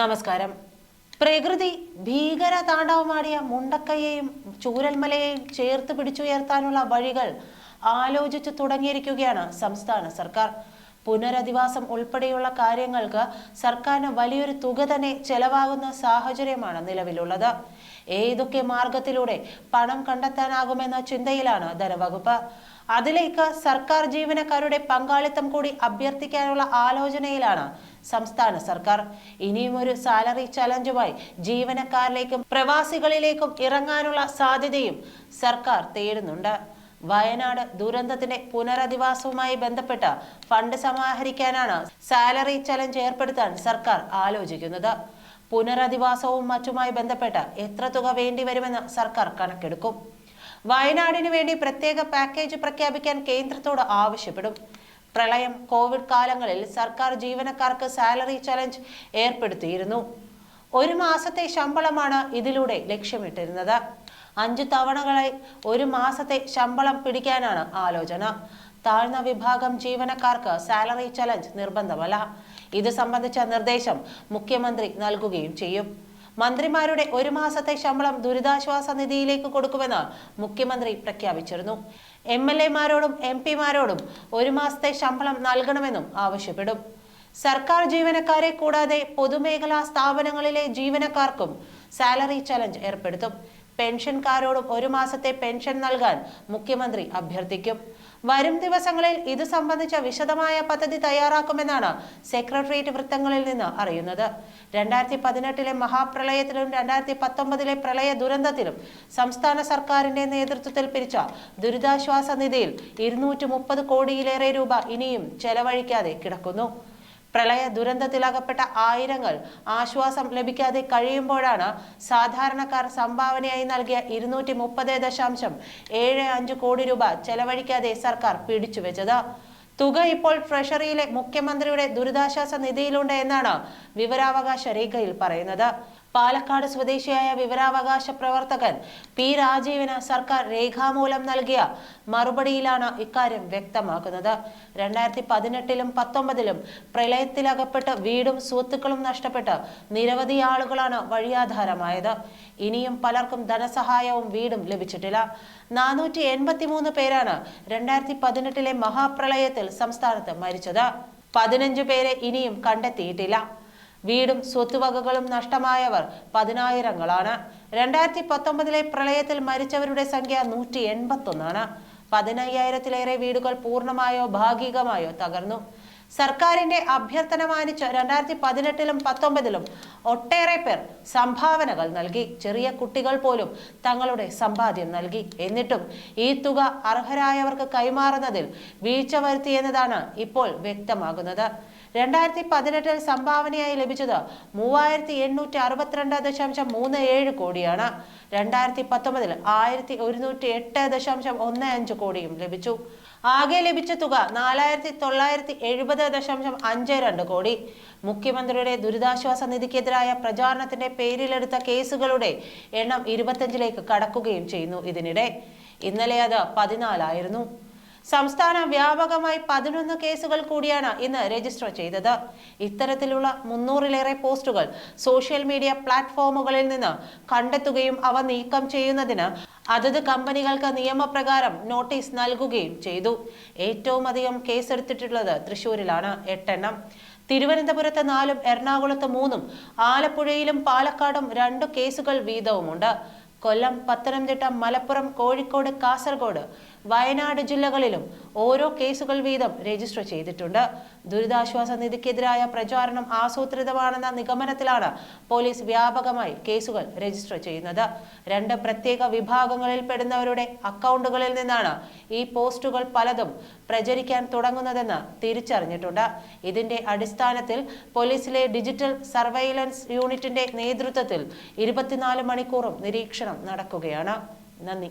നമസ്കാരം. പ്രകൃതി ഭീകര താണ്ഡവമാടിയ മുണ്ടക്കയെയും ചൂരൽമലയെയും ചേർത്ത് പിടിച്ചുയർത്താനുള്ള വഴികൾ ആലോചിച്ചു തുടങ്ങിയിരിക്കുകയാണ് സംസ്ഥാന സർക്കാർ. പുനരധിവാസം ഉൾപ്പെടെയുള്ള കാര്യങ്ങൾക്ക് സർക്കാരിന് വലിയൊരു തുക തന്നെ ചെലവാകുന്ന സാഹചര്യമാണ് നിലവിലുള്ളത്. ഏതൊക്കെ മാർഗത്തിലൂടെ പണം കണ്ടെത്താനാകുമെന്ന ചിന്തയിലാണ് ധനവകുപ്പ്. അതിലേക്ക് സർക്കാർ ജീവനക്കാരുടെ പങ്കാളിത്തം കൂടി അഭ്യർത്ഥിക്കാനുള്ള ആലോചനയിലാണ് സംസ്ഥാന സർക്കാർ. ഇനിയും ഒരു സാലറി ചലഞ്ചുമായി ജീവനക്കാരിലേക്കും പ്രവാസികളിലേക്കും ഇറങ്ങാനുള്ള സാധ്യതയും സർക്കാർ തേടുന്നുണ്ട്. വയനാട് ദുരന്തത്തിന്റെ പുനരധിവാസവുമായി ബന്ധപ്പെട്ട് ഫണ്ട് സമാഹരിക്കാനാണ് സാലറി ചലഞ്ച് ഏർപ്പെടുത്താൻ സർക്കാർ ആലോചിക്കുന്നത്. പുനരധിവാസവും മറ്റുമായി ബന്ധപ്പെട്ട് എത്ര തുക വേണ്ടിവരുമെന്ന് സർക്കാർ കണക്കെടുക്കും. വയനാടിനു വേണ്ടി പ്രത്യേക പാക്കേജ് പ്രഖ്യാപിക്കാൻ കേന്ദ്രത്തോട് ആവശ്യപ്പെടും. പ്രളയം കോവിഡ് കാലങ്ങളിൽ സർക്കാർ ജീവനക്കാർക്ക് സാലറി ചലഞ്ച് ഏർപ്പെടുത്തിയിരുന്നു. ഒരു മാസത്തെ ശമ്പളമാണ് ഇതിലൂടെ ലക്ഷ്യമിട്ടിരുന്നത്. അഞ്ചു തവണകളായി ഒരു മാസത്തെ ശമ്പളം പിടിക്കാനാണ് ആലോചന. താഴ്ന്ന വിഭാഗം ജീവനക്കാർക്ക് സാലറി ചലഞ്ച് നിർബന്ധമല്ല. ഇത് സംബന്ധിച്ച നിർദ്ദേശം മുഖ്യമന്ത്രി നൽകുകയും ചെയ്യും. മന്ത്രിമാരുടെ ഒരു മാസത്തെ ശമ്പളം ദുരിതാശ്വാസ നിധിയിലേക്ക് കൊടുക്കുമെന്ന് മുഖ്യമന്ത്രി പ്രഖ്യാപിച്ചിരുന്നു. എം എൽ എമാരോടും എം പിമാരോടും ഒരു മാസത്തെ ശമ്പളം നൽകണമെന്നും ആവശ്യപ്പെടും. സർക്കാർ ജീവനക്കാരെ കൂടാതെ പൊതുമേഖലാ സ്ഥാപനങ്ങളിലെ ജീവനക്കാർക്കും സാലറി ചലഞ്ച് ഏർപ്പെടുത്തും. പെൻഷൻകാരോടും ഒരു മാസത്തെ പെൻഷൻ നൽകാൻ മുഖ്യമന്ത്രി അഭ്യർത്ഥിക്കും. വരും ദിവസങ്ങളിൽ ഇത് സംബന്ധിച്ച വിശദമായ പദ്ധതി തയ്യാറാക്കുമെന്നാണ് സെക്രട്ടേറിയറ്റ് വൃത്തങ്ങളിൽ നിന്ന് അറിയുന്നത്. രണ്ടായിരത്തി പതിനെട്ടിലെ മഹാപ്രളയത്തിലും രണ്ടായിരത്തി പത്തൊമ്പതിലെ പ്രളയ ദുരന്തത്തിലും സംസ്ഥാന സർക്കാരിന്റെ നേതൃത്വത്തിൽ പിരിച്ച ദുരിതാശ്വാസ നിധിയിൽ ഇരുന്നൂറ്റി മുപ്പത് കോടിയിലേറെ രൂപ ഇനിയും ചെലവഴിക്കാതെ കിടക്കുന്നു. പ്രളയ ദുരന്തത്തിലകപ്പെട്ട ആയിരങ്ങൾ ആശ്വാസം ലഭിക്കാതെ കഴിയുമ്പോഴാണ് സാധാരണക്കാർ സംഭാവനയായി നൽകിയ ഇരുന്നൂറ്റി മുപ്പത് ദശാംശം ഏഴ് അഞ്ച് കോടി രൂപ ചെലവഴിക്കാതെ സർക്കാർ പിടിച്ചുവെച്ചത് തുക ഇപ്പോൾ ട്രഷറിയിലെ മുഖ്യമന്ത്രിയുടെ ദുരിതാശ്വാസ നിധിയിലുണ്ട് എന്നാണ് വിവരാവകാശ രേഖയിൽ പറയുന്നത്. പാലക്കാട് സ്വദേശിയായ വിവരാവകാശ പ്രവർത്തകൻ പി രാജീവിന് സർക്കാർ രേഖാമൂലം നൽകിയ മറുപടിയിലാണ് ഇക്കാര്യം വ്യക്തമാക്കുന്നത്. രണ്ടായിരത്തി പതിനെട്ടിലും പത്തൊമ്പതിലും പ്രളയത്തിലകപ്പെട്ട് വീടും സ്വത്തുക്കളും നഷ്ടപ്പെട്ട് നിരവധി ആളുകളാണ് വഴിയാധാരമായത്. ഇനിയും പലർക്കും ധനസഹായവും വീടും ലഭിച്ചിട്ടില്ല. നാനൂറ്റി എൺപത്തി മൂന്ന് പേരാണ് രണ്ടായിരത്തി പതിനെട്ടിലെ മഹാപ്രളയത്തിൽ സംസ്ഥാനത്ത് മരിച്ചത്. പതിനഞ്ചു പേരെ ഇനിയും കണ്ടെത്തിയിട്ടില്ല. വീടും സ്വത്തുവകകളും നഷ്ടമായവർ പതിനായിരങ്ങളാണ്. രണ്ടായിരത്തി പത്തൊമ്പതിലെ പ്രളയത്തിൽ മരിച്ചവരുടെ സംഖ്യ നൂറ്റി എൺപത്തൊന്നാണ് പതിനയ്യായിരത്തിലേറെ വീടുകൾ പൂർണമായോ ഭാഗികമായോ തകർന്നു. സർക്കാരിന്റെ അഭ്യർത്ഥന മാനിച്ച് രണ്ടായിരത്തി പതിനെട്ടിലും പത്തൊമ്പതിലും ഒട്ടേറെ പേർ സംഭാവനകൾ നൽകി. ചെറിയ കുട്ടികൾ പോലും തങ്ങളുടെ സമ്പാദ്യം നൽകി. എന്നിട്ടും ഈ തുക അർഹരായവർക്ക് കൈമാറുന്നതിൽ വീഴ്ച വരുത്തിയെന്നതാണ് ഇപ്പോൾ വ്യക്തമാകുന്നത്. രണ്ടായിരത്തി പതിനെട്ടിൽ സംഭാവനയായി ലഭിച്ചത് മൂവായിരത്തി എണ്ണൂറ്റി അറുപത്തിരണ്ട് ദശാംശം മൂന്ന് ഏഴ് കോടിയാണ്. രണ്ടായിരത്തി പത്തൊമ്പതിൽ ആയിരത്തി ഒരുന്നൂറ്റി എട്ട് ദശാംശം ഒന്ന് അഞ്ച് കോടിയും ലഭിച്ചു. ആകെ ലഭിച്ച തുക നാലായിരത്തി തൊള്ളായിരത്തി എഴുപത് ദശാംശം അഞ്ച് രണ്ട് കോടി. മുഖ്യമന്ത്രിയുടെ ദുരിതാശ്വാസ നിധിക്കെതിരായ പ്രചാരണത്തിന്റെ പേരിലെടുത്ത കേസുകളുടെ എണ്ണം ഇരുപത്തഞ്ചിലേക്ക് കടക്കുകയും ചെയ്യുന്നു ഇതിനിടെ. ഇന്നലെ അത് പതിനാലായിരുന്നു. സംസ്ഥാന വ്യാപകമായി പതിനൊന്ന് കേസുകൾ കൂടിയാണ് ഇന്ന് രജിസ്റ്റർ ചെയ്തത്. ഇത്തരത്തിലുള്ള മുന്നൂറിലേറെ പോസ്റ്റുകൾ സോഷ്യൽ മീഡിയ പ്ലാറ്റ്ഫോമുകളിൽ നിന്ന് കണ്ടെത്തുകയും അവ നീക്കം ചെയ്യുന്നതിന് അതത് കമ്പനികൾക്ക് നിയമപ്രകാരം നോട്ടീസ് നൽകുകയും ചെയ്തു. ഏറ്റവും അധികം കേസെടുത്തിട്ടുള്ളത് തൃശൂരിലാണ് എട്ടെണ്ണം. തിരുവനന്തപുരത്ത് നാലും എറണാകുളത്ത് മൂന്നും ആലപ്പുഴയിലും പാലക്കാടും രണ്ടു കേസുകൾ വീതവുമുണ്ട്. കൊല്ലം പത്തനംതിട്ട മലപ്പുറം കോഴിക്കോട് കാസർഗോഡ് വയനാട് ജില്ലകളിലും ഓരോ കേസുകൾ വീതം രജിസ്റ്റർ ചെയ്തിട്ടുണ്ട്. ദുരിതാശ്വാസ നിധിക്കെതിരായ പ്രചാരണം ആസൂത്രിതമാണെന്ന നിഗമനത്തിലാണ് പോലീസ് വ്യാപകമായി കേസുകൾ രജിസ്റ്റർ ചെയ്യുന്നത്. രണ്ട് പ്രത്യേക വിഭാഗങ്ങളിൽ പെടുന്നവരുടെ അക്കൗണ്ടുകളിൽ നിന്നാണ് ഈ പോസ്റ്റുകൾ പലതും പ്രചരിക്കാൻ തുടങ്ങുന്നതെന്ന് തിരിച്ചറിഞ്ഞിട്ടുണ്ട്. ഇതിന്റെ അടിസ്ഥാനത്തിൽ പോലീസിലെ ഡിജിറ്റൽ സർവൈലൻസ് യൂണിറ്റിന്റെ നേതൃത്വത്തിൽ ഇരുപത്തിനാല് മണിക്കൂറും നിരീക്ഷണം നടക്കുകയാണ്. നന്ദി.